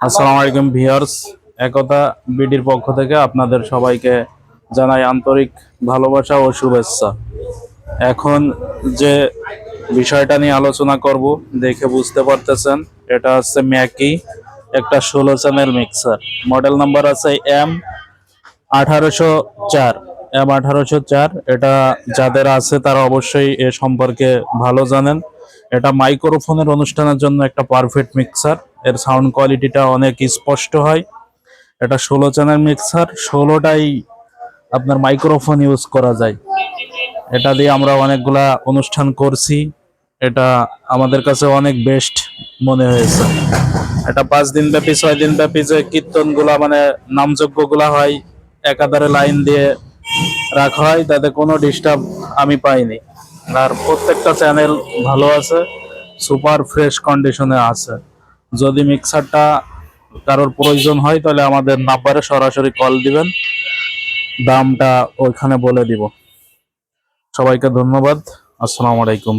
আসসালামু আলাইকুম ভিউয়ার্স। একতা বিডির পক্ষ থেকে আপনাদের সবাইকে জানাই আন্তরিক ভালোবাসা ও শুভেচ্ছা। এখন যে বিষয়টা নিয়ে আলোচনা করব, দেখে বুঝতে পারতেছেন, এটা হচ্ছে ম্যাকি, একটা ষোলো চ্যানেল মিক্সার। মডেল নাম্বার আছে এম আঠারোশো চার। এম আঠারোশো চার, এটা যাদের আছে তারা অবশ্যই এ সম্পর্কে ভালো জানেন। এটা মাইক্রোফোনের অনুষ্ঠানের জন্য একটা পারফেক্ট মিক্সার এর সাউন্ড কোয়ালিটিটা অনেক স্পষ্ট হয়। এটা ষোলো চ্যানেল মিক্সার ষোলোটাই আপনার মাইক্রোফোন ইউজ করা যায়। এটা দিয়ে আমরা অনেকগুলা অনুষ্ঠান করছি। এটা আমাদের কাছে অনেক বেস্ট মনে হয়েছে। এটা পাঁচ দিন ব্যাপী, ছয় দিন ব্যাপী যে কীর্তনগুলা মানে নামযজ্ঞগুলা হয়, একাধারে লাইন দিয়ে রাখা হয়, তাতে কোনো ডিস্টার্ব আমি পাইনি। আর প্রত্যেকটা চ্যানেল ভালো আছে সুপার ফ্রেশ কন্ডিশনে আছে। যদি মিক্সারটা কারোর প্রয়োজন হয়, তাহলে আমাদের নাম্বারে সরাসরি কল দিবেন। দামটা ওইখানে বলে দিব। সবাইকে ধন্যবাদ। আসসালামু আলাইকুম।